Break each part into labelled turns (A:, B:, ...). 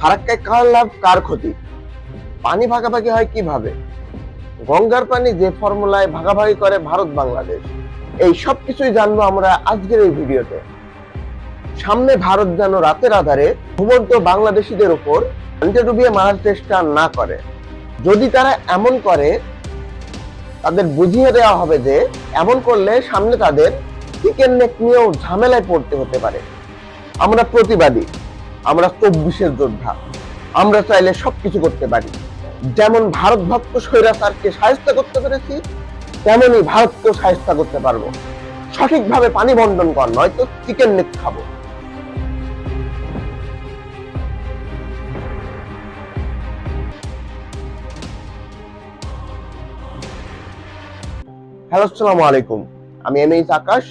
A: ফারাক্কায় কার লাভ, কার ক্ষতি? পানি ভাগাভাগি হয় কীভাবে? গঙ্গার পানি যে ফর্মুলায় ভাগাভাগি করে ভারত, বাংলাদেশ। এই সব কিছুই জানব আমরা আজকের এই ভিডিওতে। সামনে ভারত যেন রাতের আধারে ঘুমন্ত বাংলাদেশিদের উপর পানিতে ডুবিয়ে মারার চেষ্টা না করে। যদি তারা এমন করে, তাদের বুঝিয়ে দেওয়া হবে যে এমন করলে সামনে তাদের চিকেন নেক নিয়েও ঝামেলায় পড়তে হতে পারে। আমরা প্রতিবাদী। আমরা চব্বিশের যোদ্ধা। আমরা চাইলে সবকিছু করতে পারি। যেমন ভারত ভক্ত স্বৈরাচারকে সাহায্য করতে পেরেছি, তেমনই ভারতকেও সাহায্য করতে পারব। সঠিকভাবে পানি বন্টন কর, নয়তো চিকেন নেক খাব। হ্যালো, আসসালামু আলাইকুম। আমি এম আকাশ,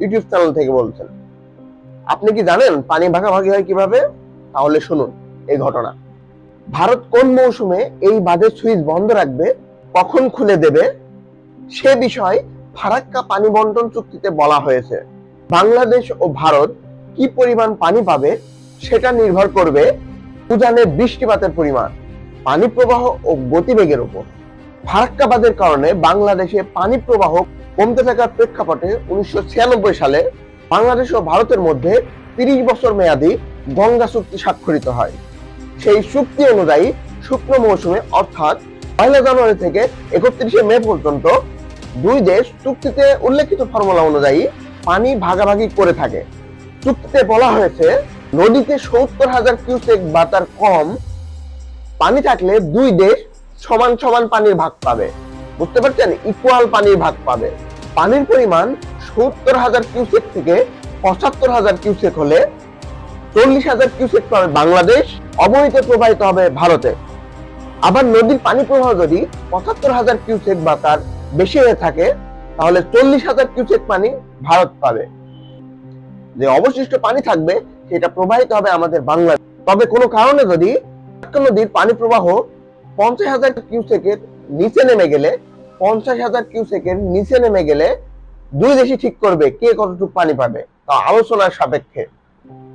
A: ইউটিউব চ্যানেল থেকে বলছেন। আপনি কি জানেন পানি ভাগাভাগি হয় কীভাবে? তাহলে শুনুন, এই ঘটনা। ভারত কোন মৌসুমে এই বাঁধের সুইচ বন্ধ রাখবে, কখন খুলে দেবে, সে বিষয়ে ফারাক্কা পানি বন্টন চুক্তিতে বলা হয়েছে। বাংলাদেশ ও ভারত কি পরিমাণ পানি পাবে, সেটা নির্ভর করবে উজানে বৃষ্টিপাতের পরিমাণ, পানি প্রবাহ ও গতিবেগের উপর। ফারাক্কা বাঁধের কারণে বাংলাদেশে পানি প্রবাহ কমতে থাকার প্রেক্ষাপটে উনিশশো ছিয়ানব্বই সালে বাংলাদেশ ও ভারতের মধ্যে তিরিশ বছর মেয়াদী গঙ্গা চুক্তি স্বাক্ষরিত হয়। সেই চুক্তি অনুযায়ী শুকনো মৌসুমে, অর্থাৎ পয়লা জানুয়ারি থেকে একত্রিশে মে পর্যন্ত দুই দেশ চুক্তিতে উল্লেখিত ফর্মুলা অনুযায়ী পানি ভাগাভাগি করে থাকে। চুক্তিতে বলা হয়েছে, নদীতে সত্তর হাজার কিউসেক বা তার কম পানি থাকলে দুই দেশ সমান সমান পানির ভাগ পাবে। বুঝতে পারছেন? ইকুয়াল পানির ভাগ পাবে। পানির পরিমাণ সত্তর হাজার কিউসেক থেকে পঁচাত্তর হাজার কিউসেক হলে চল্লিশ হাজার কিউসেক পাবে বাংলাদেশ অবহিত প্রবাহিত হবে ভারতে। আবার নদীর পানি প্রবাহ যদি পঁচাত্তর হাজার কিউসেক বা তার বেশি হয়ে থাকে, তাহলে চল্লিশ হাজার কিউসেক পানি ভারত পাবে। যে অবশিষ্ট পানি থাকবে, সেটা প্রবাহিত হবে আমাদের বাংলাদেশ। তবে কোনো কারণে যদি নদীর পানি প্রবাহ পঞ্চাশ হাজার কিউসেকের নিচে নেমে গেলে, পঞ্চাশ হাজার কিউসেকের নিচে নেমে গেলে দুই দেশই ঠিক করবে কে কতটুকু পানি পাবে, তা আলোচনার সাপেক্ষে।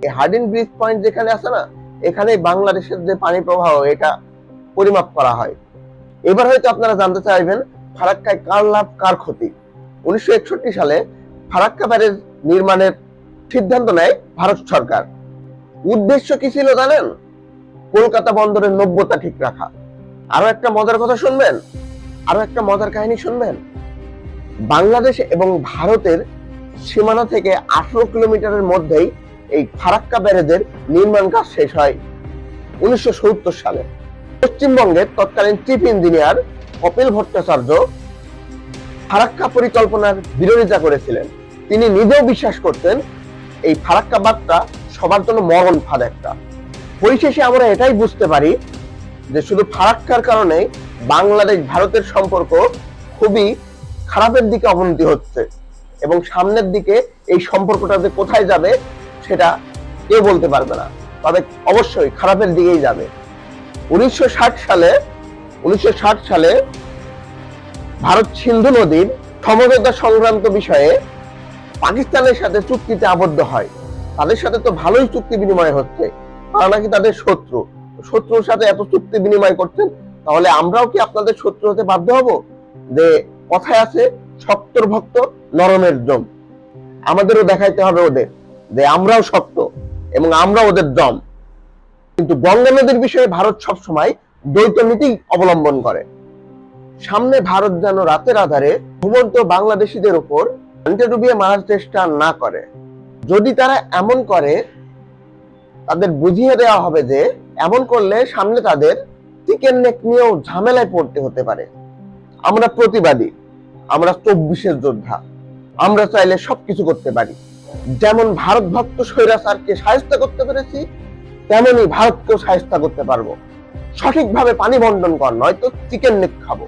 A: এই হার্ডিন ব্রিজ পয়েন্ট যেখানে আছে না এখানে বাংলাদেশের যে পানি প্রবাহ, এটা পরিমাপ করা হয়। এবার হয়তো আপনারা জানতে চাইবেন, ফারাক্কায় কার লাভ, কার ক্ষতি? উনিশশো একষট্টি সালে ফারাক্কা ব্যারেজ নির্মাণের সিদ্ধান্ত নেয় ভারত সরকার। উদ্দেশ্য কি ছিল জানেন? কলকাতা বন্দরের নব্যতা ঠিক রাখা। আরও একটা মজার কথা শুনবেন? আরও একটা মজার কাহিনী শুনবেন? বাংলাদেশ এবং ভারতের সীমানা থেকে আঠারো কিলোমিটারের মধ্যেই এই ফারাক্কা ব্যারেজের নির্মাণ কাজ শেষ হয় উনিশশো সালে। পশ্চিমবঙ্গের তৎকালীন চিফ ইঞ্জিনিয়ার কপিল ভট্টাচার্য ফারাক্কা পরিকল্পনার বিরোধিতা করেছিলেন। তিনি নিজেও বিশ্বাস করতেন এই ফারাক্কা বাদটা সবার জন্য মরণ ফাঁদ একটা। পরিশেষে আমরা এটাই বুঝতে পারি যে শুধু ফারাক্কার কারণে বাংলাদেশ ভারতের সম্পর্ক খুবই খারাপের দিকে অবনতি হচ্ছে এবং সামনের দিকে এই সম্পর্কটা যে কোথায় যাবে সেটা কেউ বলতে পারবে না। তবে অবশ্যই খারাপের দিকেই যাবে। উনিশশো ষাট সালে, উনিশশো ষাট সালে ভারত সিন্ধু নদীর সমঝোতা সংক্রান্ত বিষয়ে পাকিস্তানের সাথে চুক্তিতে আবদ্ধ হয়। তাদের সাথে তো ভালোই চুক্তি বিনিময় হচ্ছে। তারা নাকি তাদের শত্রু। শত্রুর সাথে এত চুক্তি বিনিময় করছেন, তাহলে আমরাও কি আপনাদের শত্রু হতে বাধ্য হব? যে কথায় আছে শক্তর ভক্ত নরমের জম। আমাদেরও দেখাইতে হবে ওদের। যে আমরাও শক্ত এবং আমরা ওদের দম। কিন্তু গঙ্গা নদীর বিষয়ে ভারত সবসময় দ্বৈত নীতি অবলম্বন করে। সামনে ভারত যেন রাতের আধারে ঘুমন্ত বাংলাদেশিদের উপর ডুবিয়ে মারার চেষ্টা না করে। যদি তারা এমন করে, তাদের বুঝিয়ে দেওয়া হবে যে এমন করলে সামনে তাদের চিকেন নেক নিয়েও ঝামেলায় পড়তে হতে পারে। আমরা প্রতিবাদী, আমরা চব্বিশের যোদ্ধা, আমরা চাইলে সবকিছু করতে পারি। যেমন ভারত ভক্ত স্বৈরাচারকে সাহিত্য করতে পেরেছি তেমনই ভারতকেও সাহিত্য করতে পারব। সঠিকভাবে পানি বন্টন কর, নয়তো চিকেন নেক খাব।